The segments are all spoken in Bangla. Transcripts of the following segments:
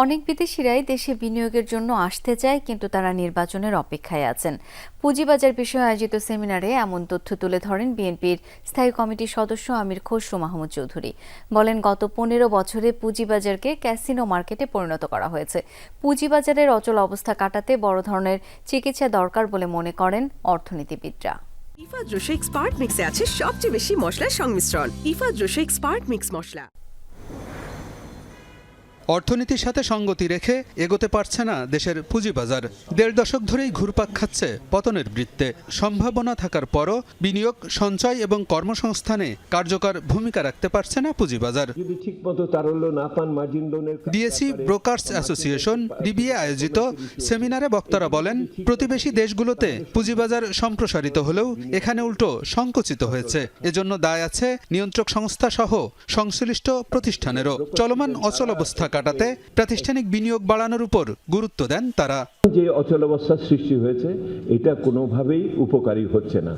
অনেক বিদেশিরাই দেশে বিনিয়োগের জন্য আসতে চায়, কিন্তু তারা নির্বাচনের অপেক্ষায় আছেন। পুঁজিবাজার বিষয়ে আয়োজিত সেমিনারে এমন তথ্য তুলে ধরেন বিএনপির স্থায়ী কমিটির সদস্য আমির খসরু মাহমুদ চৌধুরী। বলেন, গত পনেরো বছরে পুঁজিবাজারকে ক্যাসিনো মার্কেটে পরিণত করা হয়েছে। পুঁজিবাজারের অচল অবস্থা কাটাতে বড় ধরনের চিকিৎসা দরকার বলে মনে করেন অর্থনীতিবিদরা। ইফা জোশেক স্পার্ট মিক্সে আছে সবচেয়ে বেশি মশলার সংমিশ্রণ। ইফা জোশেক স্পার্ট মিক্স মশলা। অর্থনীতির সাথে সঙ্গতি রেখে এগোতে পারছে না দেশের পুঁজিবাজার। দেড় দশক ধরেই ঘুরপাক খাচ্ছে পতনের বৃত্তে। সম্ভাবনা থাকার পরও বিনিয়োগ সঞ্চয় এবং কর্মসংস্থানে কার্যকর ভূমিকা রাখতে পারছে না পুঁজিবাজার। ডিএসি ব্রোকার্স অ্যাসোসিয়েশন ডিবিএ আয়োজিত সেমিনারে বক্তারা বলেন প্রতিবেশী দেশগুলোতে পুঁজিবাজার সম্প্রসারিত হলেও এখানে উল্টো সংকুচিত হয়েছে। এজন্য দায় আছে নিয়ন্ত্রক সংস্থা সহ সংশ্লিষ্ট প্রতিষ্ঠানেরও। চলমান অচল অবস্থা কাটাতে প্রাতিষ্ঠানিক বিনিয়োগ বাড়ানোর উপর গুরুত্ব দেন তারা। যে অচলাবস্থার সৃষ্টি হয়েছে এটা কোনোভাবেই উপকারী হচ্ছে না।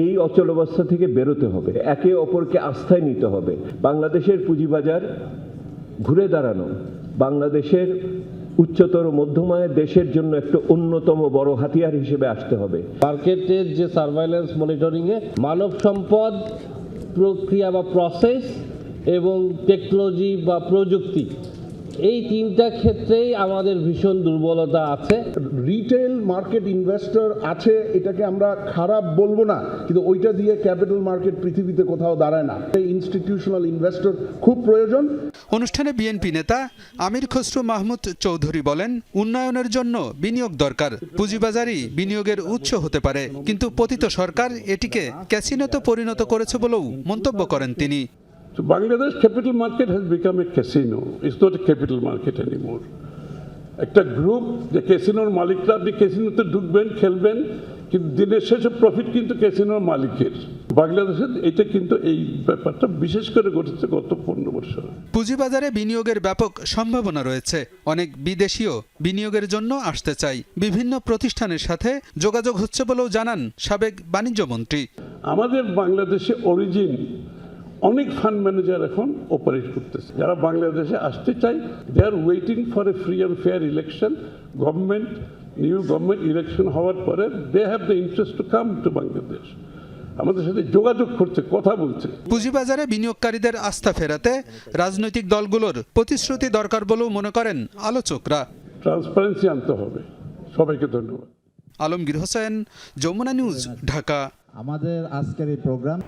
এই অচলাবস্থা থেকে বেরোতে হবে একে অপরকে আস্থায় নিতে হবে। বাংলাদেশের পুঁজিবাজার ঘুরে দাঁড়ানো বাংলাদেশের উচ্চতর মধ্যমায়ের দেশের জন্য একটা অন্যতম বড় হাতিয়ার হিসেবে আসতে হবে। মার্কেটের যে সার্ভাইলেন্স মনিটরিংয়ে মানব সম্পদ প্রক্রিয়া বা প্রসেস এবং টেকনোলজি বা প্রযুক্তি এই তিনটা ক্ষেত্রেই আমাদের ভীষণ দুর্বলতা আছে। রিটেল মার্কেট ইনভেস্টর আছে এটাকে আমরা খারাপ বলব না কিন্তু ওইটা দিয়ে ক্যাপিটাল মার্কেট পৃথিবীতে কোথাও দাঁড়ায় না। ইনস্টিটিউশনাল ইনভেস্টর খুব প্রয়োজন। অনুষ্ঠানে বিএনপি নেতা আমির খসরু মাহমুদ চৌধুরী বলেন উন্নয়নের জন্য বিনিয়োগ দরকার পুঁজিবাজারই বিনিয়োগের উৎস হতে পারে। কিন্তু পতিত সরকার এটিকে ক্যাসিনোতে পরিণত করেছে বলেও মন্তব্য করেন তিনি। So Bangladesh capital market has become a casino. It's not a capital market anymore. একটা গ্রুপ যে ক্যাসিনোর মালিকরা আপনি ক্যাসিনোতে ঢুকবেন খেলবেন কিন্তু দিনের শেষে প্রফিট কিন্তু ক্যাসিনোর মালিকের। বাংলাদেশের এটা কিন্তু এই ব্যাপারটা বিশেষ করে ঘটেছে গত পনেরো বছর। পুঁজিবাজারে বিনিয়োগের ব্যাপক সম্ভাবনা রয়েছে। অনেক বিদেশিও বিনিয়োগের জন্য আসতে চাই বিভিন্ন প্রতিষ্ঠানের সাথে যোগাযোগ হচ্ছে বলেও জানান সাবেক বাণিজ্যমন্ত্রী। আমাদের বাংলাদেশে অরিজিন অনেক ফান্ড ম্যানেজার এখন অপারেট করতেছে। যারা বাংলাদেশে আসতে চায় they are waiting for a free and fair election government new government election হওয়ার পরে they have the interest to come to Bangladesh আমাদের সাথে যোগাযোগ করছে কথা বলছে। পুঁজিবাজারে বিনিয়োগকারীদের আস্থা ফেরাতে রাজনৈতিক দলগুলোর প্রতিশ্রুতি দরকার বলেও মনে করেন আলোচকরা। ট্রান্সপারেন্সি আনতে হবে। সবাইকে ধন্যবাদ। আলমগীর হোসেন যমুনা নিউজ ঢাকা। আমাদের আজকের এই প্রোগ্রাম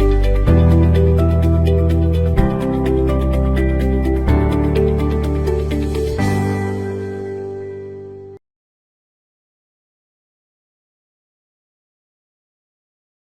you